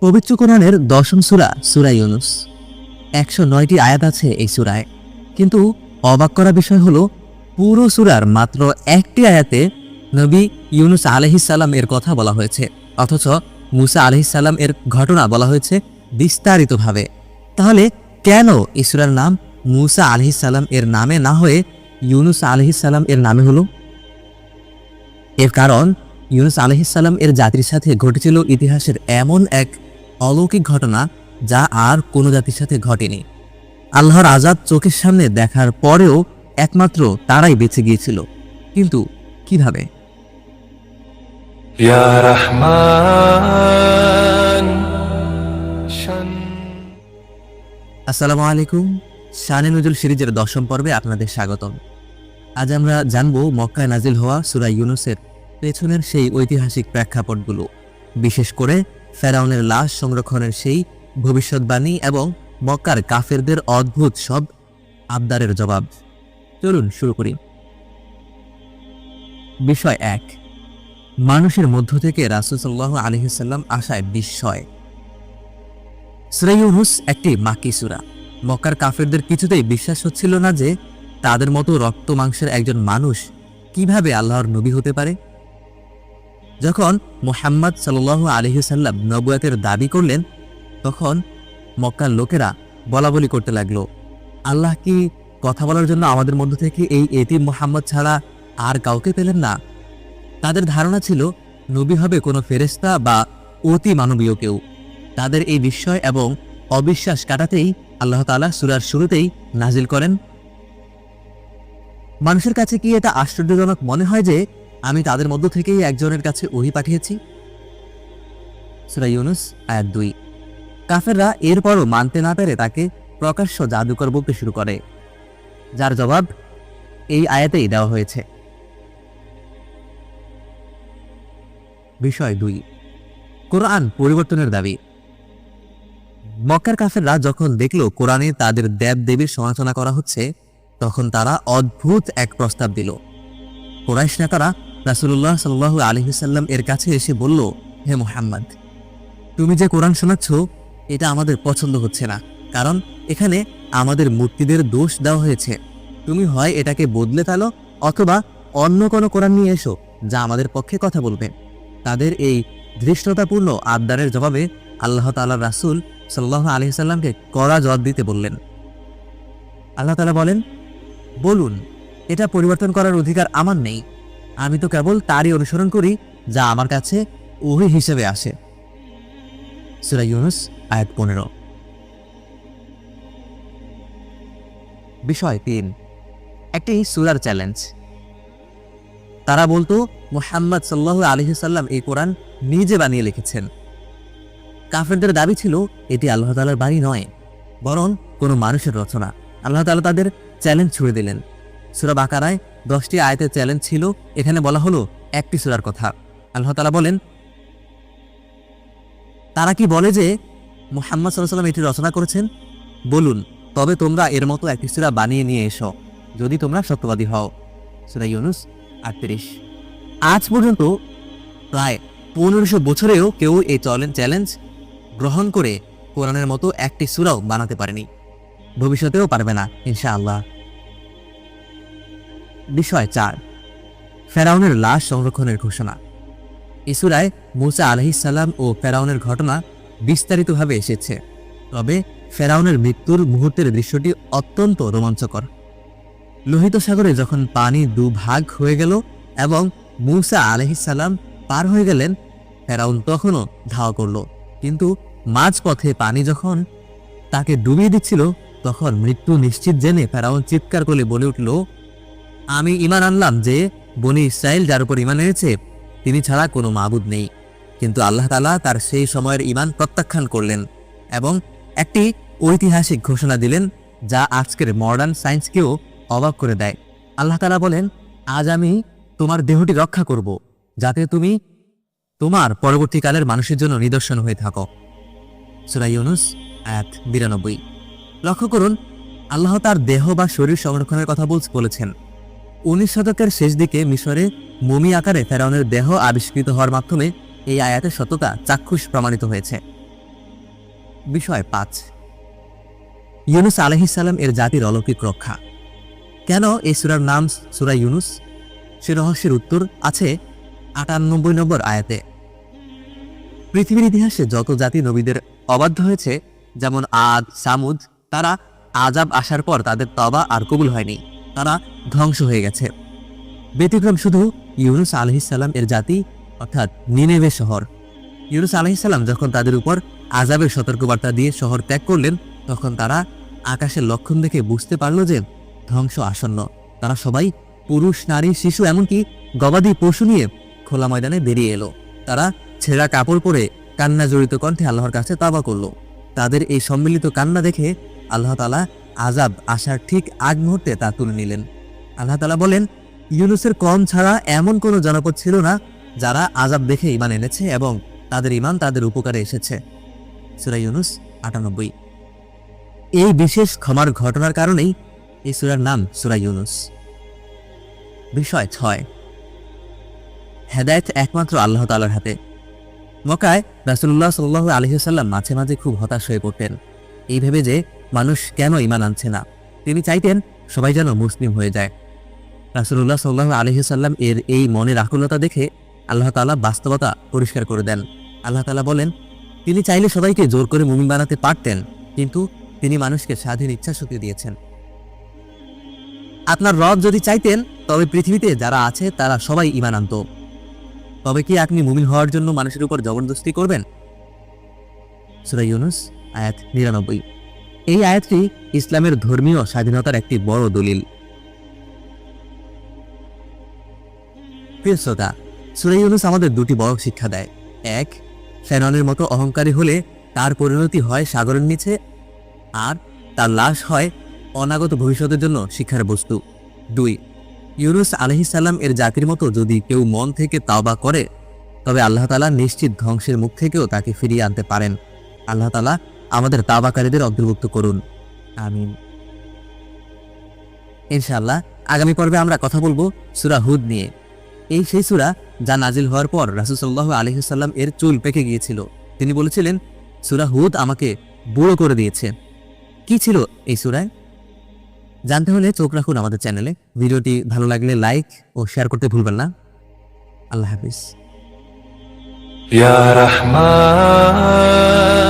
পবিত্র কোরআনের দশম সুরা সুরা ইউনুস। একশো নয়টি আয়াত আছে এই সুরায়। কিন্তু অবাক করা বিষয় হলো, পুরো সুরার মাত্র একটি আয়াতে নবী ইউনুস আলহিসাল্লাম এর কথা বলা হয়েছে। অথচ মুসা আলহিসাল্লাম এর ঘটনা বলা হয়েছে বিস্তারিতভাবে। তাহলে কেন এই সুরার নাম মুসা আলহিসাল্লাম এর নামে না হয়ে ইউনুস আলহিসাল্লাম এর নামে হলো? এর কারণ ইউনুস আলহিসাল্লাম এর জাতির সাথে ঘটেছিল ইতিহাসের এমন এক অলৌকিক ঘটনা যা আর কোনো জাতির সাথে ঘটেনি। আল্লাহর আজাদ চোখের সামনে দেখার পরেও একমাত্র তারাই বেঁচে গিয়েছিল। কিন্তু কীভাবে? আসসালামু আলাইকুম। শানে নজুল সিরিজের দশম পর্বে আপনাদের স্বাগতম। আজ আমরা জানব মক্কায় নাজিল হওয়া সুরা ইউনুসের পেছনের সেই ঐতিহাসিক প্রেক্ষাপটগুলো। বিশেষ করে ফেরাউনের লাশ সংরক্ষণের সেই ভবিষ্যৎবাণী এবং মক্কার কাফেরদের অদ্ভুত সব আবদারের জবাব। চলুন শুরু করি। বিষয় এক, মানুষের মধ্য থেকে রাসুলসাল্লাহ আলহিসাল্লাম আশায় বিস্ময়। ইউনুস একটি মাকি সুরা। মক্কার কাফেরদের কিছুতেই বিশ্বাস হচ্ছিল না যে তাদের মতো রক্ত মাংসের একজন মানুষ কীভাবে আল্লাহর নবী হতে পারে। যখন মোহাম্মদ সাল আলহিসাল্লাম নবুয়াতের দাবি করলেন, তখন মক্কার লোকেরা বলা বলি করতে লাগল। আল্লাহ কি কথা বলার জন্য আমাদের মধ্য থেকে এই এতিম মোহাম্মদ ছাড়া আর কাউকে পেলেন না? তাদের ধারণা ছিল, নবী হবে কোনো ফেরেস্তা বা অতি মানবীয় কেউ। তাদের এই বিস্ময় এবং অবিশ্বাস কাটাতেই আল্লাহ তাআলা সুরার শুরুতেই নাজিল করেন। মানুষের কাছে কি এটা আশ্চর্যজনক মনে হয় যে আমি তাদের মধ্য থেকেই একজনের কাছে ওহি পাঠিয়েছি। সুরা ইউনুস, আয়াত দুই। কাফেররা এরপরও মানতে না পেরে তাকে প্রকাশ্য জাদুকর বলতে শুরু করে। যার জবাব এই আয়াতেই দেওয়া হয়েছে। বিষয় দুই। কোরআন পরিবর্তনের দাবি। মক্কার কাফেররা যখন দেখল কোরআনে তাদের দেব দেবীর সমালোচনা করা হচ্ছে, তখন তারা অদ্ভুত এক প্রস্তাব দিল। কোরাইশ নেতারা রাসুল্লাহ সাল্লাহ আলহিসাল্লাম এর কাছে এসে বলল, হে মোহাম্মদ, তুমি যে কোরআন শোনাচ্ছ, এটা আমাদের পছন্দ হচ্ছে না। কারণ এখানে আমাদের মূর্তিদের দোষ দেওয়া হয়েছে। তুমি হয় এটাকে বদলে ফেলো অথবা অন্য কোনো কোরআন নিয়ে এসো, যা আমাদের পক্ষে কথা বলবে। তাদের এই ধৃষ্টতাপূর্ণ আবদারের জবাবে আল্লাহ তাআলা রাসূল সাল্লাহ আলি সাল্লামকে কড়া জবাব দিতে বললেন। আল্লাহ তালা বলেন, বলুন, এটা পরিবর্তন করার অধিকার আমার নেই। আমি তো কেবল তারই অনুসরণ করি, যা আমার কাছে ওহি হিসেবে আসে। সুরা ইউনুস, আয়াত পনেরো। বিষয় তিন। একটি সুরার চ্যালেঞ্জ তারা বলতো, মোহাম্মদ সাল্লাহ আলহিসাল্লাম এই কোরআন নিজে বানিয়ে লিখেছেন। কাফেরদের দাবি ছিল, এটি আল্লাহ তালার বাড়ি নয়, বরং কোনো মানুষের রচনা। আল্লাহ তালা তাদের চ্যালেঞ্জ ছুড়ে দিলেন। সুরা বাকারায় দশটি আয়তের চ্যালেঞ্জ ছিল। এখানে বলা হলো, একটি সুরার কথা। আল্লাহ তালা বলেন, তারা কি বলে যে মুহাম্মদ সাল্লাম এটি রচনা করেছেন? বলুন, তবে তোমরা এর মতো একটি সুরা বানিয়ে নিয়ে এসো, যদি তোমরা সত্যবাদী হও। সুরা ইউনুস আটত্রিশ। আজ পর্যন্ত প্রায় পনেরোশো বছরেও কেউ এই চ্যালেঞ্জ গ্রহণ করে কোরআনের মতো একটি সুরাও বানাতে পারেনি। ভবিষ্যতেও পারবে না, ইনশাআল্লাহ। বিষয় চার। ফেরাউনের লাশ সংরক্ষণের ঘোষণা। ইসুরায় মুসা আলহিসাল্লাম ও ফেরাউনের ঘটনা বিস্তারিতভাবে এসেছে। তবে ফেরাউনের মৃত্যুর মুহূর্তের দৃশ্যটি অত্যন্ত রোমাঞ্চকর। লোহিত সাগরে যখন পানি দুভাগ হয়ে গেল এবং মুসা আলহিসাল্লাম পার হয়ে গেলেন, ফেরাউন তখনও ধাওয়া করল। কিন্তু মাঝপথে পানি যখন তাকে ডুবিয়ে দিচ্ছিল, তখন মৃত্যু নিশ্চিত জেনে ফেরাউন চিৎকার করে বলে উঠল আমি ইমান আনলাম যে বনি ইসরায়েল যার উপর ইমান এনেছে, তিনি ছাড়া কোনো মাবুদ নেই। কিন্তু আল্লাহ তালা তার সেই সময়ের ইমান প্রত্যাখ্যান করলেন এবং একটি ঐতিহাসিক ঘোষণা দিলেন যা আজকের মডার্ন সায়েন্সকেও অবাক করে দেয়। আল্লাহ তালা বলেন, আজ আমি তোমার দেহটি রক্ষা করব, যাতে তুমি তোমার পরবর্তীকালের মানুষের জন্য নিদর্শন হয়ে থাকো। সুরা ইউনুস এক বিরানব্বই। লক্ষ্য করুন, আল্লাহ তার দেহ বা শরীর সংরক্ষণের কথা বলছে, বলেছেন। উনিশ শতকের শেষ দিকে মিশরে মমি আকারে ফেরাউনের দেহ আবিষ্কৃত হওয়ার মাধ্যমে এই আয়াতের সত্যতা চাক্ষুষ প্রমাণিত হয়েছে। বিষয় পাঁচ। ইউনুস আলহিসাল্লাম এর জাতির অলৌকিক রক্ষা। কেন এই সুরার নাম সুরা ইউনুস? সে রহস্যের উত্তর আছে আটানব্বই নম্বর আয়াতে। পৃথিবীর ইতিহাসে যত জাতি নবীদের অবাধ্য হয়েছে, যেমন আদ, সামুদ, তারা আজাব আসার পর তাদের তবা আর কবুল হয়নি। তারা ধ্বংস হয়ে গেছে। ব্যতিক্রম শুধু ইউনুস আলহিসাল্লাম এর জাতি, অর্থাৎ নিনেভে শহর। ইউনুস আলহিসাল্লাম যখন তাদের উপর আজাবের সতর্কবার্তা দিয়ে শহর ত্যাগ করলেন, তখন তারা আকাশের লক্ষণ দেখে বুঝতে পারল যে ধ্বংস আসন্ন। তারা সবাই পুরুষ, নারী, শিশু, এমনকি গবাদি পশু নিয়ে খোলা ময়দানে বেরিয়ে এলো। তারা ছেঁড়া কাপড় পরে কান্না জড়িত কণ্ঠে আল্লাহর কাছে তাবা করল। তাদের এই সম্মিলিত কান্না দেখে আল্লাহ তালা আজাব আসার ঠিক আগ মুহূর্তে তা তুলে নিলেন। আল্লাহ তালা বলেন, ইউনুসের কম ছাড়া এমন কোনো জনপদ ছিল না যারা আজাব দেখে ইমান এনেছে এবং তাদের ইমান তাদের উপকারে এসেছে। সুরা ইউনুস আটানব্বই। এই বিশেষ ক্ষমার ঘটনার কারণেই এই সুরার নাম সুরা ইউনুস। বিষয় ছয়। হেদায়েত একমাত্র আল্লাহ তালার হাতে। মকায় রাসুল্লাহ সাল্লাহ আলহিসাল্লাম মাঝে মাঝে খুব হতাশ হয়ে পড়তেন। এই ভেবে যে মানুষ কেন ইমান আনছে না? তিনি চাইতেন সবাই যেন মুসলিম হয়ে যায়। রাসুল্লাহ সাল্লাহ আলহিসাল্লাম এর এই মনের আকুলতা দেখে আল্লাহ তালা বাস্তবতা পরিষ্কার করে দেন। আল্লাহ তালা বলেন, তিনি চাইলে সবাইকে জোর করে মুমিন বানাতে পারতেন, কিন্তু তিনি মানুষকে স্বাধীন ইচ্ছা শক্তি দিয়েছেন। আপনার রব যদি চাইতেন, তবে পৃথিবীতে যারা আছে, তারা সবাই ইমান আনত। তবে কি আপনি মুমিন হওয়ার জন্য মানুষের উপর জবরদস্তি করবেন? সুরা ইউনুস, আয়াত নিরানব্বই। এই আয়াতটি ইসলামের ধর্মীয় স্বাধীনতার একটি বড় দলিল। প্রিয় শ্রোতা সুরা ইউনুস আমাদের দুটি বড় শিক্ষা দেয়। এক ফেননের মতো অহংকারী হলে তার পরিণতি হয় সাগরের নিচে, আর তার লাশ হয় অনাগত ভবিষ্যতের জন্য শিক্ষার বস্তু। দুই, ইউনুস আলহিসাল্লাম এর জাতির মতো যদি কেউ মন থেকে তাওবা করে, তবে আল্লাহ তালা নিশ্চিত ধ্বংসের মুখ থেকেও তাকে ফিরিয়ে আনতে পারেন। আল্লাহ তালা আমাদের দাবাকারীদের অন্তর্ভুক্ত করুন। আমিন। ইনশাআল্লাহ, আগামী পর্বে আমরা কথা বলব সুরা হুদ নিয়ে। এই সেই সুরা যা নাজিল হওয়ার পর রাসুসাল্লাহ আলহিসাল্লাম এর চুল পেকে গিয়েছিল। তিনি বলেছিলেন, সুরা হুদ আমাকে বুড়ো করে দিয়েছে। কি ছিল এই সুরায়? জানতে হলে চোখ রাখুন আমাদের চ্যানেলে। ভিডিওটি ভালো লাগলে লাইক ও শেয়ার করতে ভুলবেন না। আল্লাহ হাফিজ। রহমান।